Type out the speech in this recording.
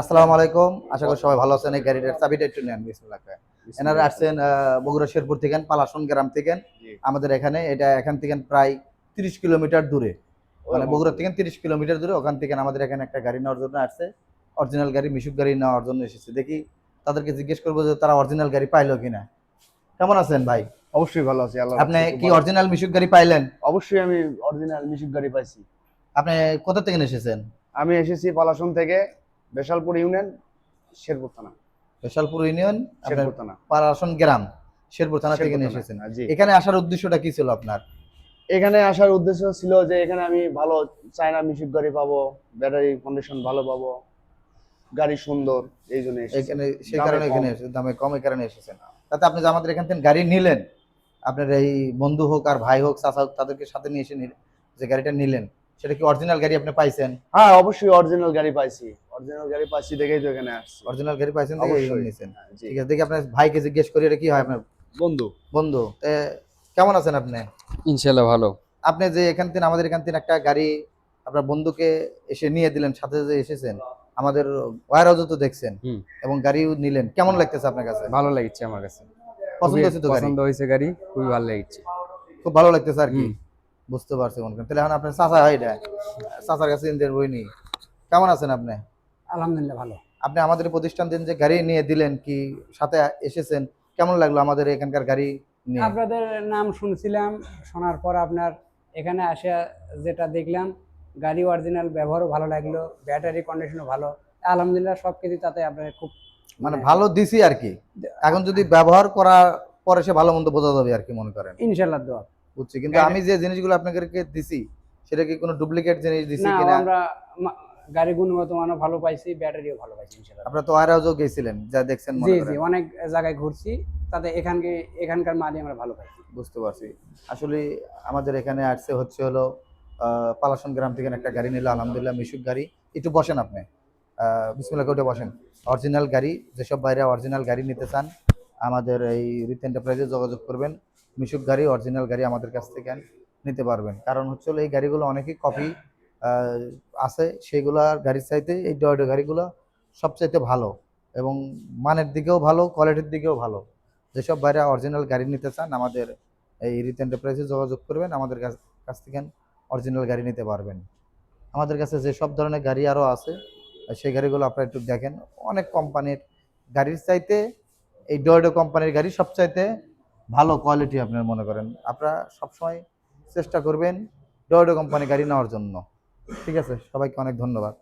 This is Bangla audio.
আসসালামু আলাইকুম। আশা করি সবাই ভালো আছেন। এই গাড়িটার চাবিটা একটু নেন বিসমিল্লাহ। এনারা আসছেন বগুড়া শেরপুর থেকে পালাসন গ্রাম থেকে। আমাদের এখানে এটা এখান থেকে প্রায় তিরিশ কিলোমিটার দূরে। মানে বগুড়া থেকে তিরিশ কিলোমিটার দূরে ওখান থেকে আমাদের এখানে একটা গাড়ি নেওয়ার জন্য আসছে। অরিজিনাল গাড়ি মিশুক গাড়ি নেওয়ার জন্য এসেছে। দেখি তাদেরকে জিজ্ঞেস করব যে তারা অরিজিনাল গাড়ি পাইলো কিনা। কেমন আছেন ভাই? অবশ্যই ভালো আছি আল্লাহ আপনি কি অরিজিনাল মিশুক গাড়ি পাইলেন? অবশ্যই আমি অরিজিনাল মিশুক গাড়ি পাইছি। আপনি কোথা থেকে এসেছেন? আমি এসেছি পালাসন থেকে। বেশালপুর ইউনিয়ন শেরপুর থানা। বেশালপুর ইউনিয়ন শেরপুর থানা। পালাসন গ্রাম শেরপুর থানা থেকে নিয়ে এসেছেন। এখানে আসার উদ্দেশ্যটা কি ছিল আপনার? এখানে আসার উদ্দেশ্য ছিল যে এখানে আমি ভালো চায়না মিশুক গাড়ি পাবো ব্যাটারি কন্ডিশন ভালো পাবো গাড়ি সুন্দর এই জন্য। এখানে সেই কারণে এখানে দামে কম কারণে এসেছেন। তাতে আপনি যে আমাদের এখান থেকে গাড়ি নিলেন আপনার এই বন্ধু হোক আর ভাই হোক চাচা হোক তাদেরকে সাথে নিয়ে এসে যে গাড়িটা নিলেন সেটা কি অরিজিনাল গাড়ি আপনি পাইছেন? হ্যাঁ অবশ্যই অরিজিনাল গাড়ি পাইছি। অরিজিনাল গাড়ি পাইছি দেখেই তো এখানে আসছি। অরিজিনাল গাড়ি পাইছেন দেখে এই হ্যাঁ। ঠিক আছে দেখি আপনার ভাইকে জিজ্ঞেস করি এটা কি হয় আপনার? বন্ধু। বন্ধু কেমন আছেন আপনি? ইনশাল্লাহ ভালো। আপনি যে এখান থেকে আমাদের এখান থেকে একটা গাড়ি আপনার বন্ধুকে এসে নিয়ে দিলেন সাথে যে এসেছেন আমাদের ওয়ার তো দেখছেন এবং গাড়িও নিলেন। কেমন লাগতেছে আপনার কাছে? ভালো লাগছে আমার কাছে। পছন্দ হয়েছে তো গাড়ি? পছন্দ হয়েছে গাড়ি খুবই ভালো লাগছে। খুব ভালো লাগতেছে আর কি? বুঝতে পারছি মনে করেন। তাহলে এখন আপনার চাচা হয় এটা? চাচার কাছে ইন্ডিয়ান বই নি কেমন আছেন আপনি? আলহামদুলিল্লাহ ভালো। আপনি আমাদের প্রতিষ্ঠান দিন যে গাড়ি নিয়ে দিলেন কি সাথে এসেছেন? কেমন লাগল আমাদের এখানকার গাড়ি নিয়ে? আপনাদের নাম শুনছিলাম শোনার পর আপনার এখানে আসে যেটা দেখলাম গাড়ি অরিজিনাল ব্যবহারও ভালো লাগল ব্যাটারি কন্ডিশনও ভালো। আলহামদুলিল্লাহ সব কিছু তাতে আপনার খুব মানে ভালো দিছি আর কি। এখন যদি ব্যবহার করার পরে সে ভালো মন্দ বোঝা যাবে আর কি মনে করেন। ইনশাল্লাহ দোয়া। বুঝছি কিন্তু আমি যে জিনিসগুলো আপনাদেরকে দিছি সেটা কি কোনো ডুপ্লিকেট জিনিস দিছি কিনা? আমরা গাড়ি গুণগত মানও ভালো পাইছি ব্যাটারিও ভালো পাইছি ইনশাল্লাহ আপনারা তো হাউসও গেছিলেন যা দেখছেন জি জি অনেক জায়গায় ঘুরছি তাতে এখানকে এখানকার মালই আমরা ভালো পাইছি। বুঝতে পারছি। আসলে আমাদের এখানে আসছে হচ্ছে হলো পালাসন গ্রাম থেকে একটা গাড়ি নিল আলহামদুলিল্লাহ মিশুক গাড়ি। একটু বসেন আপনি। বিসমিল্লা কোটে বসেন। অরিজিনাল গাড়ি যেসব বাইরে অরিজিনাল গাড়ি নিতে চান আমাদের এই রিত এন্টারপ্রাইজে যোগাযোগ করবেন। মিশুক গাড়ি অরিজিনাল গাড়ি আমাদের কাছ থেকে নিতে পারবেন। কারণ হচ্ছে হলো এই গাড়িগুলো অনেকই কপি আছে সেগুলোর গাড়ির চাইতে, এই ডয়ডো গাড়িগুলো সবচাইতে ভালো এবং মানের দিকেও ভালো কোয়ালিটির দিকেও ভালো। যেসব বাইরে অরিজিনাল গাড়ি নিতে চান, আমাদের এই রিত এন্টারপ্রাইজে যোগাযোগ করবেন, আমাদের কাছ কাছ থেকে অরিজিনাল গাড়ি নিতে পারবেন। আমাদের কাছে যে সব ধরনের গাড়ি আরও আছে, সেই গাড়িগুলো আপনারা একটু দেখেন। অনেক কোম্পানির গাড়ির চাইতে এই ডয়ডো কোম্পানির গাড়ি সবচাইতে ভালো কোয়ালিটি আপনার মনে করেন। আপনারা সবসময় চেষ্টা করবেন ডয়ডো কোম্পানি গাড়ি নেওয়ার জন্য। ঠিক আছে সবাইকে অনেক ধন্যবাদ।